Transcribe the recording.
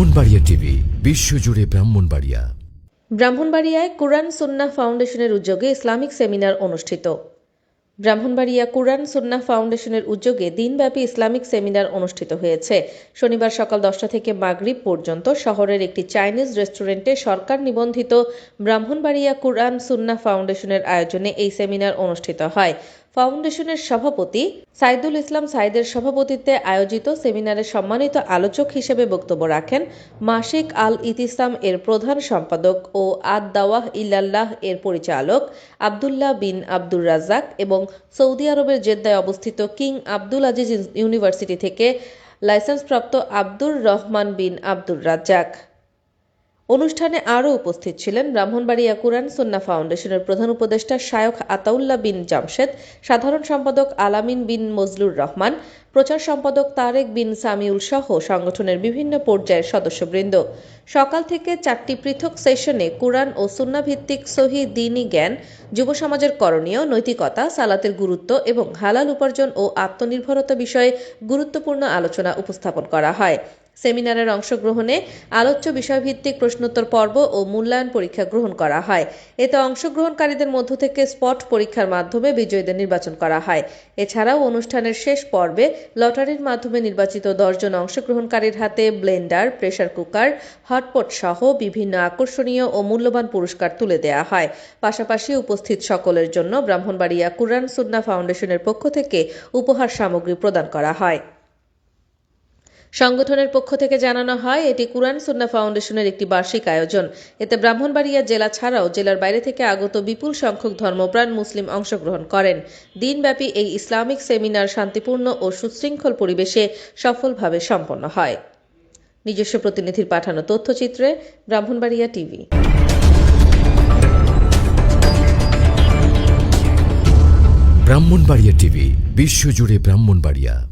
Brahmanbaria TV, বিশ্বজুড়ে ব্রাহ্মণবাড়িয়া। ব্রাহ্মণবাড়িয়ায় কোরআন, সুন্নাহ ফাউন্ডেশনের উদ্যোগে ইসলামিক সেমিনার অনুষ্ঠিত। ব্রাহ্মণবাড়িয়া কোরআন, সুন্নাহ ফাউন্ডেশনের উদ্যোগে দিনব্যাপী ইসলামিক সেমিনার অনুষ্ঠিত হয়েছে। শনিবার সকাল দশটা থেকে মাগরিব পর্যন্ত শহরের একটি চাইনিজ রেস্টুরেন্টে সরকার নিবন্ধিত ব্রাহ্মণবাড়িয়া কোরআন সুন্না ফাউন্ডেশনের আয়োজনে এই সেমিনার অনুষ্ঠিত হয়। ফাউন্ডেশনের সভাপতি সাইদুল ইসলাম সাইদের সভাপতিত্বে আয়োজিত সেমিনারে সম্মানিত আলোচক হিসেবে বক্তব্য রাখেন মাসিক আল ইতিসাম এর প্রধান সম্পাদক ও আদ দাওয়াহ ইল্লাল্লাহ এর পরিচালক আবদুল্লাহ বিন আব্দুর রাজ্জাক এবং সৌদি আরবের জেদ্দায় অবস্থিত কিং আব্দুল আজিজ ইউনিভার্সিটি থেকে লাইসেন্সপ্রাপ্ত আব্দুর রহমান বিন আব্দুর রাজ্জাক। অনুষ্ঠানে আরও উপস্থিত ছিলেন ব্রাহ্মণবাড়িয়া কুরআন সুন্না ফাউন্ডেশনের প্রধান উপদেষ্টা শায়খ আতাউল্লাহ বিন জামশেদ, সাধারণ সম্পাদক আলামিন বিন মজলুর রহমান, প্রচার সম্পাদক তারেক বিন সামিউল সহ সংগঠনের বিভিন্ন পর্যায়ের সদস্যবৃন্দ। সকাল থেকে চারটি পৃথক সেশনে কুরআন ও সুন্নাভিত্তিক সহি দিনী জ্ঞান, যুব সমাজের করণীয়, নৈতিকতা, সালাতের গুরুত্ব এবং হালাল উপার্জন ও আত্মনির্ভরতা বিষয়ে গুরুত্বপূর্ণ আলোচনা উপস্থাপন করা হয়। সেমিনারের অংশগ্রহণে আলোচ্য বিষয়ভিত্তিক প্রশ্নোত্তর পর্ব ও মূল্যায়ন পরীক্ষা গ্রহণ করা হয়। এতে অংশগ্রহণকারীদের মধ্য থেকে স্পট পরীক্ষার মাধ্যমে বিজয়ীদের নির্বাচন করা হয়। এছাড়াও অনুষ্ঠানের শেষ পর্বে লটারির মাধ্যমে নির্বাচিত দশজন অংশগ্রহণকারীর হাতে ব্লেন্ডার, প্রেসার কুকার, হটপট সহ বিভিন্ন আকর্ষণীয় ও মূল্যবান পুরস্কার তুলে দেওয়া হয়। পাশাপাশি উপস্থিত সকলের জন্য ব্রাহ্মণবাড়িয়া কুরআন সুন্না ফাউন্ডেশনের পক্ষ থেকে উপহার সামগ্রী প্রদান করা হয়। সংগঠনের পক্ষ থেকে জানানো হয়, এটি কুরআন সুন্না ফাউন্ডেশনের একটি বার্ষিক আয়োজন। এতে ব্রাহ্মণবাড়িয়া জেলা ছাড়াও জেলার বাইরে থেকে আগত বিপুল সংখ্যক ধর্মপ্রাণ মুসলিম অংশগ্রহণ করেন। দিনব্যাপী এই ইসলামিক সেমিনার শান্তিপূর্ণ ও সুশৃঙ্খল পরিবেশে সফলভাবে সম্পন্ন হয়। নিজস্ব প্রতিনিধির পাঠানো তথ্যচিত্রে ব্রাহ্মণবাড়িয়া টিভি। ব্রাহ্মণবাড়িয়া টিভি, বিশ্বজুড়ে ব্রাহ্মণবাড়িয়া।